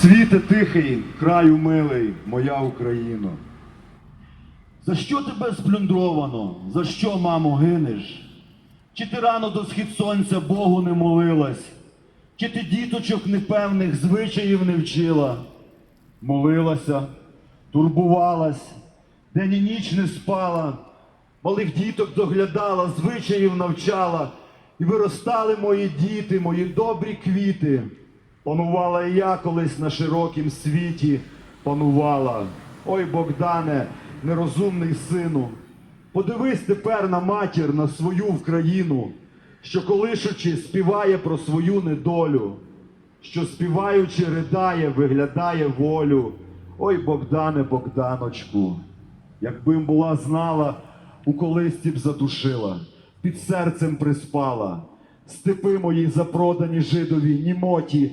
Світе тихий, краю милий, моя Україно. За що тебе сплюндровано? За що, мамо, гинеш? Чи ти рано до схід сонця Богу не молилась? Чи ти діточок непевних звичаїв не вчила? Молилася, турбувалась, день і ніч не спала, малих діток доглядала, звичаїв навчала, і виростали мої діти, мої добрі квіти. Панувала і я колись на широкім світі, панувала. Ой, Богдане, нерозумний сину, подивись тепер на матір, на свою Вкраїну, що колишучи співає про свою недолю, що співаючи ридає, виглядає волю. Ой, Богдане, Богданочку, якби м була знала, у колисці б задушила, під серцем приспала. Степи мої запродані жидові, німоті,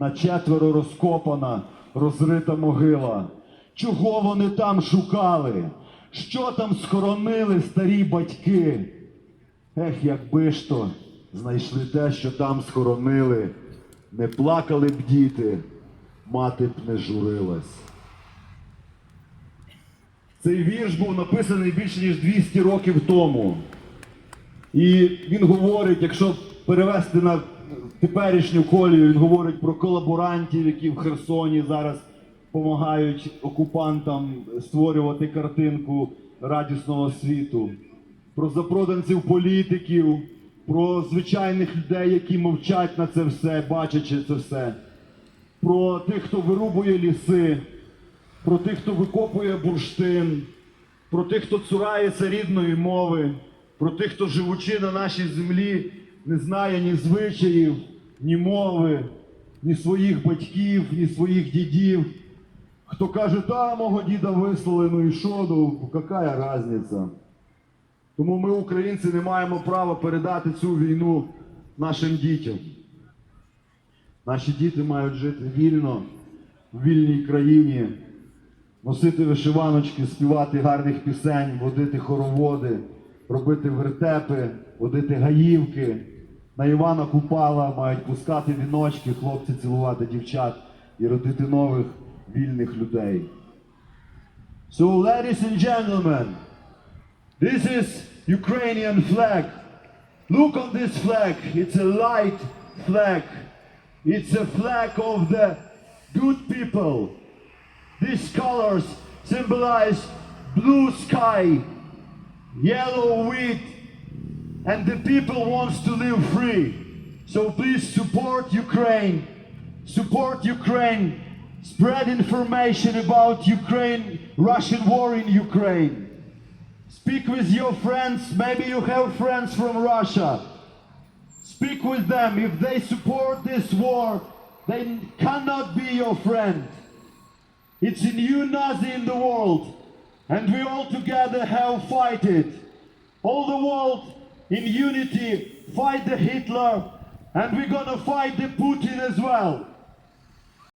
На четверо розкопана, розрита могила. Чого вони там шукали? Що там схоронили старі батьки? Ех, якби ж то знайшли те, що там схоронили, не плакали б діти, мати б не журилась. Цей вірш був написаний більше ніж 200 років тому. І він говорить, якщо перевести на теперішню колію, він говорить про колаборантів, які в Херсоні зараз допомагають окупантам створювати картинку радісного світу, про запроданців політиків, про звичайних людей, які мовчать на це все, бачачи це все, про тих, хто вирубує ліси, про тих, хто викопує бурштин, про тих, хто цурається рідної мови, про тих, хто живучи на нашій землі, не знає ні звичаїв, ні мови, ні своїх батьків, ні своїх дідів. Хто каже, та мого діда вислали, ну і що, ну яка різниця? Тому ми, українці, не маємо права передати цю війну нашим дітям. Наші діти мають жити вільно, в вільній країні, носити вишиваночки, співати гарних пісень, водити хороводи, робити вертепи, водити гаївки. На Івана Купала мають пускати віночки, хлопці цілувати дівчат і родити нових вільних людей. So, ladies and gentlemen, this is Ukrainian flag. Look on this flag. It's a light flag. It's a flag of the good people. These colors symbolize blue sky, yellow wheat, and the people wants to live free. So please support Ukraine. Support Ukraine. Spread information about Ukraine, Russian war in Ukraine. Speak with your friends. Maybe you have friends from Russia. Speak with them. If they support this war, they cannot be your friend. It's a new Nazi in the world, and we all together have fight it. All the world in unity fight the Hitler, and we're gonna fight the Putin as well.